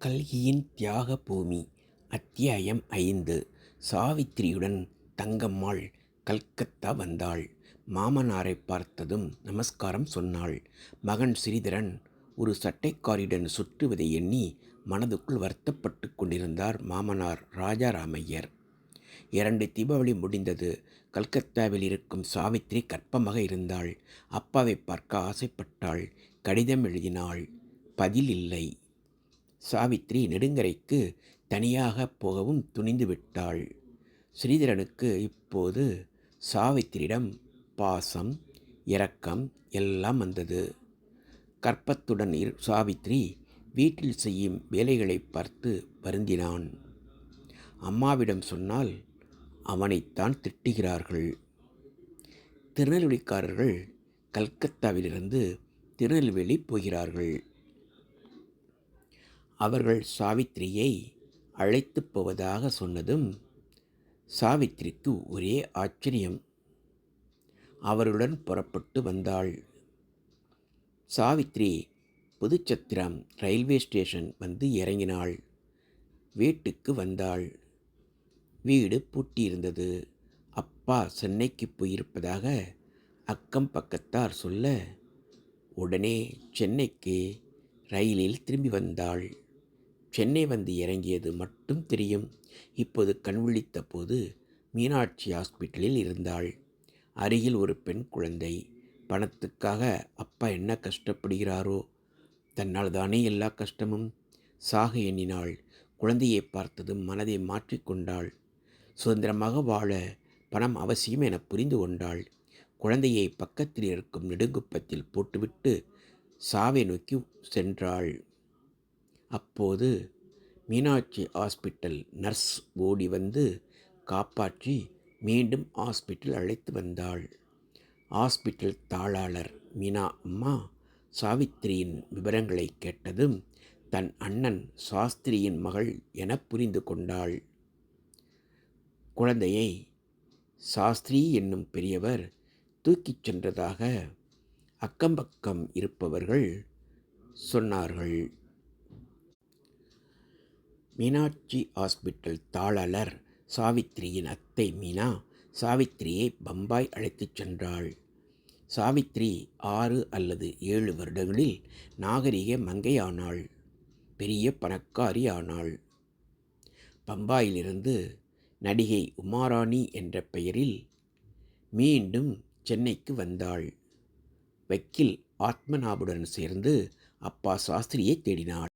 கல்கியின் தியாக பூமி அத்தியாயம் ஐந்து. சாவித்திரியுடன் தங்கம்மாள் கல்கத்தா வந்தாள். மாமனாரை பார்த்ததும் நமஸ்காரம் சொன்னாள். மகன் ஸ்ரீதரன் ஒரு சட்டைக்காரியுடன் சுற்றுவதை எண்ணி மனதுக்குள் வருத்தப்பட்டு கொண்டிருந்தார் மாமனார் ராஜாராமையர். இரண்டு தீபாவளி முடிந்தது. கல்கத்தாவில் இருக்கும் சாவித்திரி கற்பமாக இருந்தாள். அப்பாவை பார்க்க ஆசைப்பட்டாள். கடிதம் எழுதினாள். பதில் இல்லை. சாவித்ரி நெடுங்கரைக்கு தனியாக போகவும் துணிந்து விட்டாள். ஸ்ரீதரனுக்கு இப்போது சாவித்திரியிடம் பாசம் இரக்கம் எல்லாம் வந்தது. கற்பத்துடன் இரு சாவித்ரி வீட்டில் செய்யும் வேலைகளை பார்த்து வருந்தினான். அம்மாவிடம் சொன்னால் அவனைத்தான் திட்டுகிறார்கள். திருநெல்வேலிக்காரர்கள் கல்கத்தாவிலிருந்து திருநெல்வேலி போகிறார்கள். அவர்கள் சாவித்திரியை அழைத்து போவதாக சொன்னதும் சாவித்திரிக்கு ஒரே ஆச்சரியம். அவருடன் புறப்பட்டு வந்தாள். சாவித்ரி புதுச்சத்திரம் ரயில்வே ஸ்டேஷன் வந்து இறங்கினாள். வீட்டுக்கு வந்தாள். வீடு பூட்டியிருந்தது. அப்பா சென்னைக்கு போயிருப்பதாக அக்கம் பக்கத்தார் சொல்ல உடனே சென்னைக்கு ரயிலில் திரும்பி வந்தாள். சென்னை வந்து இறங்கியது மட்டும் தெரியும். இப்போது கண் விழித்த போது மீனாட்சி ஹாஸ்பிட்டலில் இருந்தாள். அருகில் ஒரு பெண் குழந்தை. பணத்துக்காக அப்பா என்ன கஷ்டப்படுகிறாரோ? தன்னால் தானே எல்லா கஷ்டமும். சாக எண்ணினாள். குழந்தையை பார்த்ததும் மனதை மாற்றிக்கொண்டாள் சுதந்திரமாக வாழ பணம் அவசியம் என புரிந்து கொண்டாள். குழந்தையை பக்கத்தில் இருக்கும் நெடுங்குப்பத்தில் போட்டுவிட்டு சாவை நோக்கி சென்றாள். அப்போது மீனாட்சி ஹாஸ்பிட்டல் நர்ஸ் ஓடி வந்து காப்பாற்றி மீண்டும் ஹாஸ்பிட்டல் அழைத்து வந்தாள். ஹாஸ்பிட்டல் தாளாளர் மீனா அம்மா சாவித்திரியின் விவரங்களை கேட்டதும் தன் அண்ணன் சாஸ்திரியின் மகள் என புரிந்து கொண்டாள். குழந்தையை சாஸ்திரி என்னும் பெரியவர் தூக்கிச் சென்றதாக அக்கம்பக்கம் இருப்பவர்கள் சொன்னார்கள். மீனாட்சி ஹாஸ்பிட்டல் தாளலர் சாவித்திரியின் அத்தை மீனா சாவித்திரியை பம்பாய் அழைத்துச் சென்றாள். சாவித்ரி ஆறு அல்லது ஏழு வருடங்களில் நாகரிக மங்கையானாள் பெரிய பணக்காரி ஆனாள் பம்பாயிலிருந்து நடிகை உமாராணி என்ற பெயரில் மீண்டும் சென்னைக்கு வந்தாள். வக்கீல் ஆத்மநாபுடன் சேர்ந்து அப்பா சாஸ்திரியை தேடினாள்.